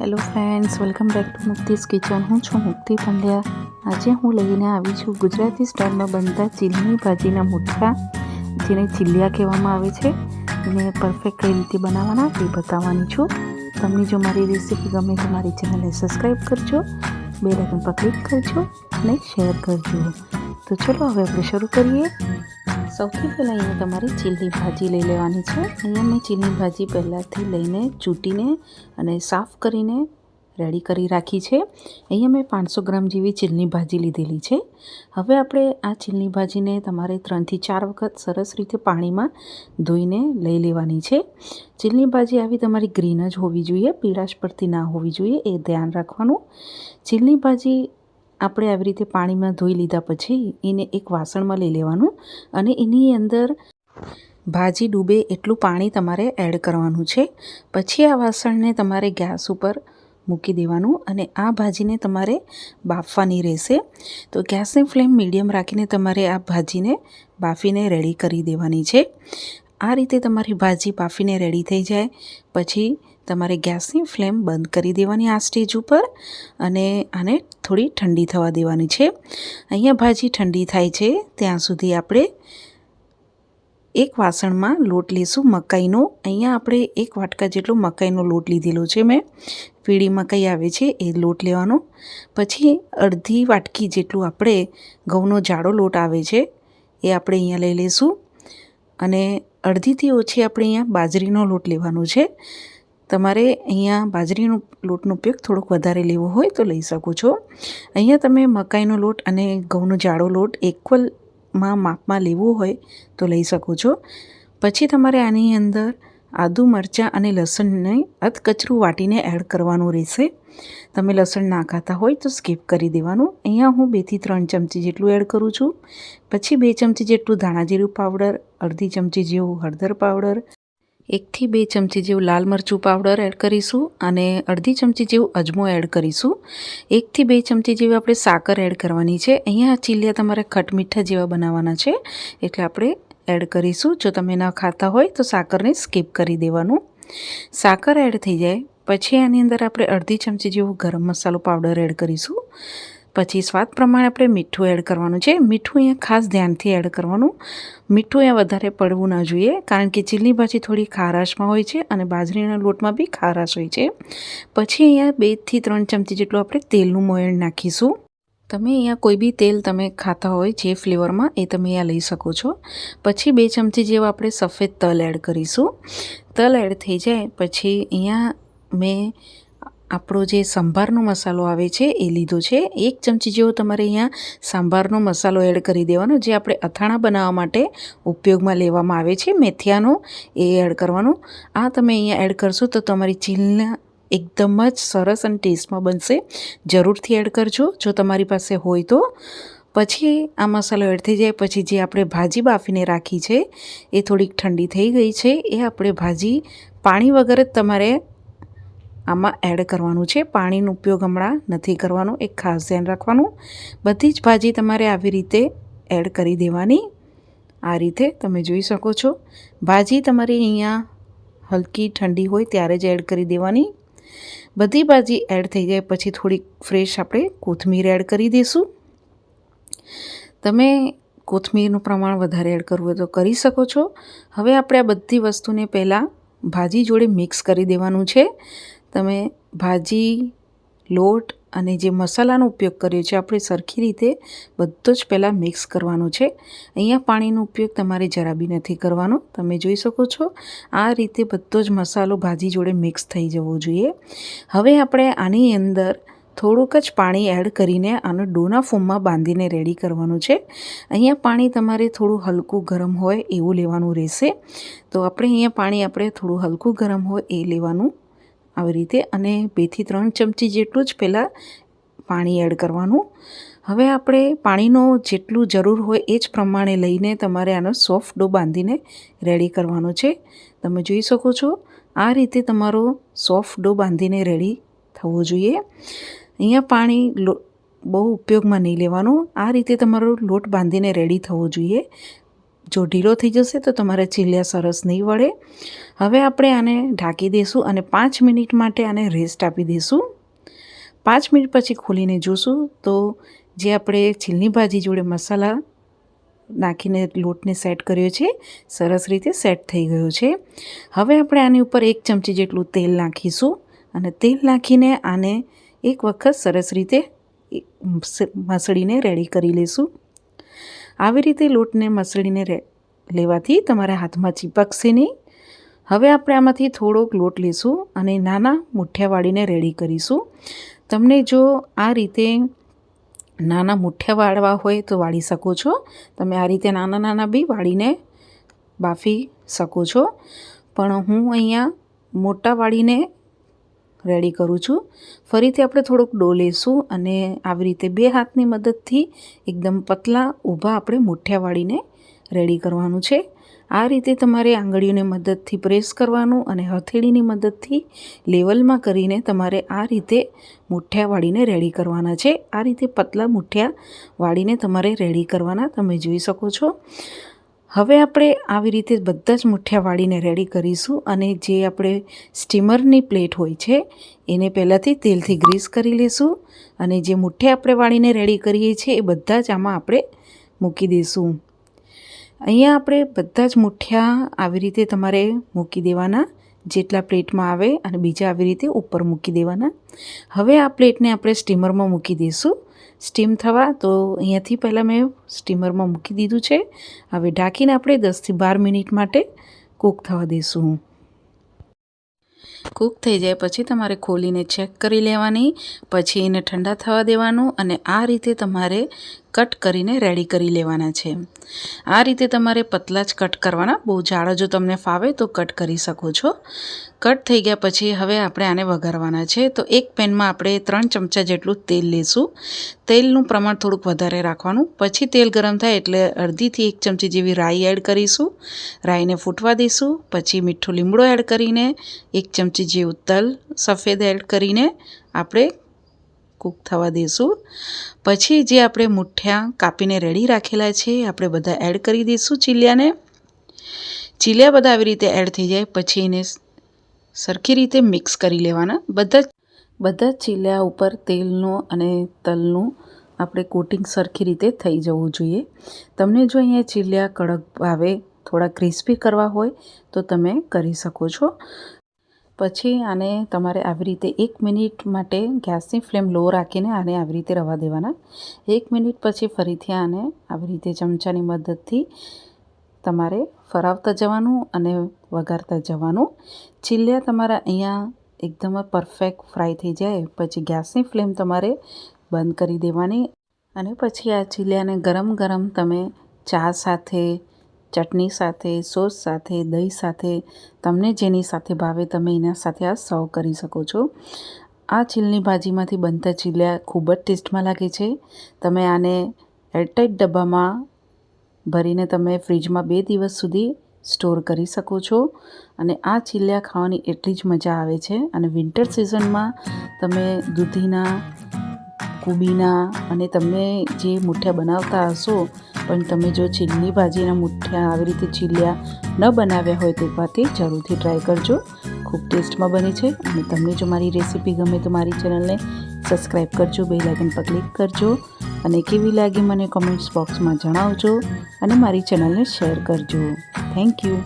Hello friends, welcome back to Mukti's kitchen. હું છું મુક્તિ પંડ્યા. આજે હું લઈને આવી છું ગુજરાતી સ્ટાઇલમાં બનતા ચીલની ભાજીના મુઠ્ઠા, જેને ચીલિયા કહેવામાં આવે છે. એને પરફેક્ટ કઈ રીતે બનાવવાના એ બતાવવાની છું. તમને જો મારી રેસીપી ગમે તો મારી ચેનલને સબસ્ક્રાઈબ કરજો બે લાઇકન પર ક્લિક કરજો અને શેર કરજો. તો ચલો હવે આપણે શરૂ કરીએ. સૌથી પહેલાં અહીંયા તમારે ચીલની ભાજી લઈ લેવાની છે. અહીંયા મેં ચીલની ભાજી પહેલાંથી લઈને ચૂંટીને અને સાફ કરીને રેડી કરી રાખી છે. અહીંયા મેં પાંચસો ગ્રામ જેવી ચીલની ભાજી લીધેલી છે. હવે આપણે આ ચીલની ભાજીને તમારે ત્રણથી ચાર વખત સરસ રીતે પાણીમાં ધોઈને લઈ લેવાની છે. ચીલની ભાજી આવી તમારી ગ્રીન જ હોવી જોઈએ, પીળાશ પડતી ના હોવી જોઈએ, એ ધ્યાન રાખવાનું. ચીલની ભાજી આપણે આવી રીતે પાણીમાં ધોઈ લીધા પછી એને એક વાસણમાં લઈ લેવાનું અને એની અંદર ભાજી ડૂબે એટલું પાણી તમારે એડ કરવાનું છે. પછી આ વાસણને તમારે ગેસ ઉપર મૂકી દેવાનું અને આ ભાજીને તમારે બાફવાની રહેશે. તો ગેસની ફ્લેમ મીડિયમ રાખીને તમારે આ ભાજીને બાફીને રેડી કરી દેવાની છે. આ રીતે તમારી ભાજી બાફીને રેડી થઈ જાય. પછી તમારે ગેસની ફ્લેમ બંધ કરી દેવાની આ સ્ટેજ ઉપર અને આને થોડી ઠંડી થવા દેવાની છે. અહીંયા ભાજી ઠંડી થાય છે. ત્યાં સુધી આપણે એક વાસણમાં લોટ લઈશું મકાઈનો. અહીંયા આપણે એક વાટકા જેટલો મકાઈનો લોટ લીધેલો છે મેં. પીળી મકાઈ આવે છે એ લોટ લેવાનો. પછી અડધી વાટકી જેટલું આપણે ઘઉંનો જાડો લોટ આવે છે એ આપણે અહીંયા લઈ લઈશું અને અડધીથી ઓછી આપણે અહીંયા બાજરીનો લોટ લેવાનો છે. તમારે અહીંયા બાજરીનો લોટનો ઉપયોગ થોડોક વધારે લેવો હોય તો લઈ શકો છો. અહીંયા તમે મકાઈનો લોટ અને ઘઉંનો જાડો લોટ ઇક્વલમાં માપમાં લેવો હોય તો લઈ શકો છો. પછી તમારે આની અંદર આદુ, મરચાં અને લસણને અધકચરું વાટીને એડ કરવાનું રહેશે. તમે લસણ ના ખાતા હોય તો સ્કીપ કરી દેવાનું. અહીંયા હું બેથી ત્રણ ચમચી જેટલું એડ કરું છું. પછી બે ચમચી જેટલું ધાણા જીરું પાવડર અડધી ચમચી જેવું હળદર પાવડર એકથી બે ચમચી જેવું લાલ મરચું પાવડર એડ કરીશું અને અડધી ચમચી જેવું અજમો એડ કરીશું. એકથી બે ચમચી જેવી આપણે સાકર એડ કરવાની છે. અહીંયા ચીલિયા તમારે ખટમીઠા જેવા બનાવવાના છે, એટલે આપણે એડ કરીશું. જો તમે ન ખાતા હોય તો સાકરને સ્કીપ કરી દેવાનું. સાકર એડ થઈ જાય. પછી આની અંદર આપણે અડધી ચમચી જેવું ગરમ મસાલો પાવડર એડ કરીશું. પછી સ્વાદ પ્રમાણે આપણે મીઠું એડ કરવાનું છે. મીઠું અહીંયા ખાસ ધ્યાનથી એડ કરવાનું. મીઠું અહીંયા વધારે પડવું ના જોઈએ, કારણ કે ચીલની ભાજી થોડી ખારાશમાં હોય છે અને બાજરીના લોટમાં બી ખારાશ હોય છે. પછી અહીંયા બેથી ત્રણ ચમચી જેટલું આપણે તેલનું મોયણ નાખીશું. તમે અહીંયા કોઈ બી તેલ તમે ખાતા હોય જે ફ્લેવરમાં એ તમે અહીંયા લઈ શકો છો. પછી બે ચમચી જેવા આપણે સફેદ તલ એડ કરીશું. તલ એડ થઈ જાય, પછી અહીંયા મેં આપણો જે સંભારનો મસાલો આવે છે, એ લીધો છે. એક ચમચી જેવો તમારે અહીંયા સાંભારનો મસાલો એડ કરી દેવાનો, જે આપણે અથાણા બનાવવા માટે ઉપયોગમાં લેવામાં આવે છે. મેથિયાનો એ એડ કરવાનો. આ તમે અહીંયા એડ કરશો તો તમારી ચીલના એકદમ જ સરસ અને ટેસ્ટમાં બનશે. જરૂરથી એડ કરજો. જો તમારી પાસે હોય તો. પછી આ મસાલો એડ થઈ જાય. પછી જે આપણે ભાજી બાફીને રાખી છે, એ થોડીક ઠંડી થઈ ગઈ છે. એ આપણે ભાજી પાણી વગર જ તમારે આમાં એડ કરવાનું છે. પાણીનો ઉપયોગ હમણાં નથી કરવાનો. એક ખાસ ધ્યાન રાખવાનું. બધી જ ભાજી તમારે આવી રીતે એડ કરી દેવાની. આ રીતે તમે જોઈ શકો છો. ભાજી તમારી અહીંયા હલકી ઠંડી હોય ત્યારે જ એડ કરી દેવાની. બધી ભાજી એડ થઈ જાય પછી થોડીક ફ્રેશ આપણે કોથમીર એડ કરી દઈશું તમે કોથમીરનું પ્રમાણ વધારે એડ કરવું હોય તો કરી શકો છો. હવે આપણે આ બધી વસ્તુને પહેલાં ભાજી જોડે મિક્સ કરી દેવાનું છે. તમે ભાજી, લોટ અને જે મસાલાનો ઉપયોગ કર્યો છે, આપણે સરખી રીતે બધો જ પહેલાં મિક્સ કરવાનો છે. અહીંયા પાણીનો ઉપયોગ તમારે જરા બી નથી કરવાનો. તમે જોઈ શકો છો, આ રીતે બધો જ મસાલો ભાજી જોડે મિક્સ થઈ જવો જોઈએ. હવે આપણે આની અંદર થોડુંક જ પાણી એડ કરીને આનો ડોના ફોર્મમાં બાંધીને રેડી કરવાનું છે. અહીંયા પાણી તમારે થોડું હલકું ગરમ હોય એવું લેવાનું રહેશે. તો આપણે અહીંયા પાણી આપણે થોડું હલકું ગરમ હોય એ લેવાનું આવી રીતે અને બેથી ત્રણ ચમચી જેટલું જ પહેલાં પાણી એડ કરવાનું. હવે આપણે પાણીનો જેટલું જરૂર હોય એ જ પ્રમાણે લઈને તમારે આનો સોફ્ટ ડો બાંધીને રેડી કરવાનો છે. તમે જોઈ શકો છો, આ રીતે તમારો સોફ્ટ ડો બાંધીને રેડી થવો જોઈએ. અહીંયા પાણી બહુ ઉપયોગમાં નહીં લેવાનું. આ રીતે તમારો લોટ બાંધીને રેડી થવો જોઈએ. જો ઢીલો થઈ જશે તો તમારા ચીલિયા સરસ નહીં વળે. હવે આપણે આને ઢાંકી દઈશું અને પાંચ મિનિટ માટે આને રેસ્ટ આપી દઈશું. પાંચ મિનિટ પછી ખોલીને જોશું તો જે આપણે ચીલની ભાજી જોડે મસાલા નાખીને લોટને સેટ કર્યો છે, સરસ રીતે સેટ થઈ ગયો છે. હવે આપણે આની ઉપર એક ચમચી જેટલું તેલ નાખીશું અને તેલ નાખીને આને એક વખત સરસ રીતે મસળીને રેડી કરી લઈશું આવી રીતે લોટને મસળીને લેવાથી તમારા હાથમાં ચીપકશે નહીં. હવે આપણે આમાંથી થોડોક લોટ લઈશું અને નાના મુઠ્ઠિયા વાળીને રેડી કરીશું. તમને જો આ રીતે નાના મુઠ્ઠિયા વાળવા હોય તો વાળી શકો છો. તમે આ રીતે નાના નાના બી વાળીને બાફી શકો છો. પણ હું અહીંયા મોટા વાળીને રેડી કરું છું. ફરીથી આપણે થોડુંક ડો લઈશું અને આવી રીતે બે હાથની મદદથી એકદમ પતલા ઊભા આપણે મુઠ્ઠિયા વાળીને રેડી કરવાનું છે. આ રીતે તમારે આંગળીઓની મદદથી પ્રેસ કરવાનું અને હથેળીની મદદથી લેવલમાં કરીને તમારે આ રીતે મુઠ્ઠિયા વાળીને રેડી કરવાના છે. આ રીતે પતલા મુઠ્ઠિયા વાળીને તમારે રેડી કરવાના તમે જોઈ શકો છો. હવે આપણે આવી રીતે બધા જ મુઠ્ઠિયા વાળીને રેડી કરીશું અને જે આપણે સ્ટીમરની પ્લેટ હોય છે, એને પહેલાંથી તેલથી ગ્રીસ કરી લઈશું અને જે મુઠ્ઠિયા આપણે વાળીને રેડી કરીએ છીએ, એ બધા જ આમાં આપણે મૂકી દઈશું અહીંયા આપણે બધા જ મુઠ્ઠિયા આવી રીતે તમારે મૂકી દેવાના જેટલા પ્લેટમાં આવે અને બીજા આવી રીતે ઉપર મૂકી દેવાના. હવે આ પ્લેટને આપણે સ્ટીમરમાં મૂકી દઈશું. સ્ટીમ થવા તો અહીંયાથી પહેલાં મેં સ્ટીમરમાં મૂકી દીધું છે. હવે ઢાંકીને આપણે દસથી બાર મિનિટ માટે કૂક થવા દઈશું કૂક થઈ જાય પછી તમારે ખોલીને ચેક કરી લેવાની, પછી એને ઠંડા થવા દેવાનું અને આ રીતે તમારે કટ કરીને રેડી કરી લેવાના છે. આ રીતે તમારે પતલા જ કટ કરવાના. બહુ જાડા જો તમને ફાવે તો કટ કરી શકો છો. કટ થઈ ગયા પછી હવે આપણે આને વઘારવાના છે. તો એક પેનમાં આપણે ત્રણ ચમચા જેટલું તેલ લઈશું તેલનું પ્રમાણ થોડુંક વધારે રાખવાનું. પછી તેલ ગરમ થાય એટલે અડધીથી એક ચમચી જેવી રાઈ એડ કરીશું. રાઈને ફૂટવા દઈશું. પછી મીઠું લીમડો એડ કરીને એક ચમચી જેવું તલ સફેદ એડ કરીને આપણે કૂક થવા દઈશું પછી જે આપણે મુઠ્ઠિયા કાપીને રેડી રાખેલા છે, આપણે બધા એડ કરી દઈશું ચીલિયાને. ચીલિયા બધા આવી રીતે એડ થઈ જાય, પછી એને સરખી રીતે મિક્સ કરી લેવાના. બધા બધા ચીલિયા ઉપર તેલનું અને તલનું આપણે કોટિંગ સરખી રીતે થઈ જવું જોઈએ. તમને જો અહીંયા ચીલિયા કડક ભાવે થોડા ક્રિસ્પી કરવા હોય, તો તમે કરી શકો છો. પછી આને તમારે આવી રીતે એક મિનિટ માટે ગેસની ફ્લેમ લો રાખીને આને આવી રીતે રવા દેવાના. એક મિનિટ પછી ફરીથી આને આવી રીતે ચમચાની મદદથી તમારે ફરાવતા જવાનું અને વઘારતા જવાનું. ચીલ્યા તમારા અહીંયા એકદમ પરફેક્ટ ફ્રાય થઈ જાય, પછી ગેસની ફ્લેમ તમારે બંધ કરી દેવાની અને પછી આ ચીલિયાને ગરમ ગરમ તમે ચા સાથે ચટણી સાથે, સોસ સાથે, દહીં સાથે, તમને જેની સાથે ભાવે તમે એના સાથે આ સર્વ કરી શકો છો. આ ચીલની ભાજીમાંથી બનતા ચીલિયા ખૂબ જ ટેસ્ટમાં લાગે છે. તમે આને એરટાઈટ ડબ્બામાં ભરીને તમે ફ્રીજમાં બે દિવસ સુધી સ્ટોર કરી શકો છો અને આ ચીલિયા ખાવાની એટલી જ મજા આવે છે અને વિન્ટર સિઝનમાં તમે દૂધીના, કુબીના અને તમે જે મુઠ્ઠિયા બનાવતા હશો પણ તમે જો ચીલની ભાજીના મુઠ્ઠિયા આવી રીતે ચીલિયા ન બનાવ્યા હોય તો એકવારથી જરૂરથી ટ્રાય કરજો. ખૂબ ટેસ્ટમાં બને છે અને તમને જો મારી રેસીપી ગમે તો મારી ચેનલને સબસ્ક્રાઈબ કરજો બે લાઇકન પર ક્લિક કરજો અને કેવી લાગી મને કોમેન્ટ્સ બોક્સમાં જણાવજો અને મારી ચેનલને શેર કરજો. Thank you